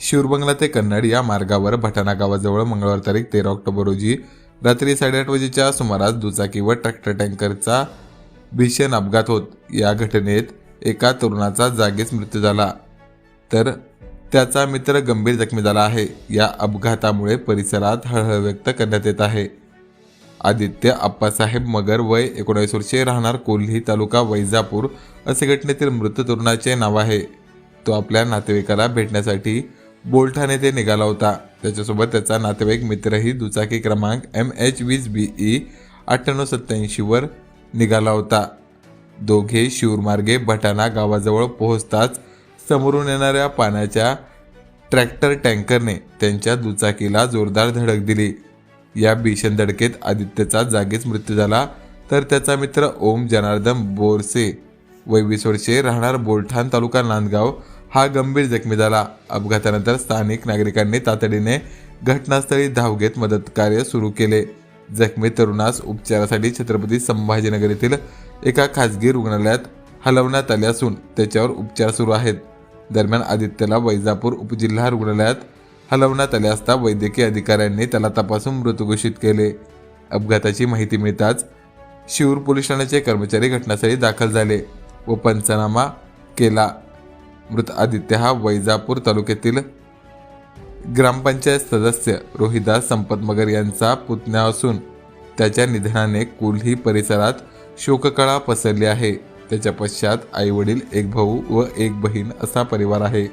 शिवरबंगला ते कन्नड या मार्गावर भटाणा गावाजवळ मंगळवार तारीख तेरा ऑक्टोबर रोजी रात्री साडेआठ वाजेच्या सुमारास दुचाकी व ट्रॅक्टर टँकरचा भीषण अपघात होत. या घटनेत एका तरुणाचा जागीच मृत्यू झाला. तर त्याचा मित्र गंभीर जखमी झाला आहे. या अपघातामुळे परिसरात हळहळ व्यक्त करण्यात येत आहे. आदित्य आप्पासाहेब मगर वय एकोणीस वर्षे राहणार कोल्ही तालुका वैजापूर असे घटनेतील मृत तरुणाचे नाव आहे. तो आपल्या नातेवाईकाला भेटण्यासाठी बोलठाणे ते निघाला होता. त्याच्यासोबत त्याचा नातेवाईक मित्रही दुचाकी क्रमांक एम एच वीस बी ई अठ्ठ्याण्णव सत्त्याऐंशीवर निघाला होता. दोघे शिवरमार्गे भटाणा गावाजवळ पोहोचताच समोरून येणाऱ्या पाण्याच्या ट्रॅक्टर टँकरने त्यांच्या दुचाकीला जोरदार धडक दिली. या भीषण धडकेत आदित्यचा जागीच मृत्यू झाला. तर त्याचा मित्र ओम जनार्दन बोरसे वय वीस वर्षे राहणार बोलठाण तालुका नांदगाव हा गंभीर जखमी झाला अपघातानंतर स्थानिक नागरिकांनी तातडीने घटनास्थळी धाव घेत मदत कार्य सुरू केले. जखमी तरुणास उपचारासाठी छत्रपती संभाजीनगर येथील एका खासगी रुग्णालयात हलवण्यात आले असून त्याच्यावर उपचार सुरू आहेत. दरम्यान आदित्यला वैजापूर उपजिल्हा रुग्णालयात हलवण्यात आले असता वैद्यकीय अधिकाऱ्यांनी त्याला तपासून मृत घोषित केले. अपघाताची माहिती मिळताच शिवूर पोलीस ठाण्याचे कर्मचारी घटनास्थळी दाखल झाले व पंचनामा केला. मृत आदित्य हा वैजापूर तालुक्यातील ग्रामपंचायत सदस्य रोहिदास संपत मगर यांचा पुतण्या असून त्याच्या निधनाने कुलही परिसरात शोककळा पसरली आहे. त्याच्या पश्चात आई वडील एक भाऊ व एक बहीण असा परिवार आहे.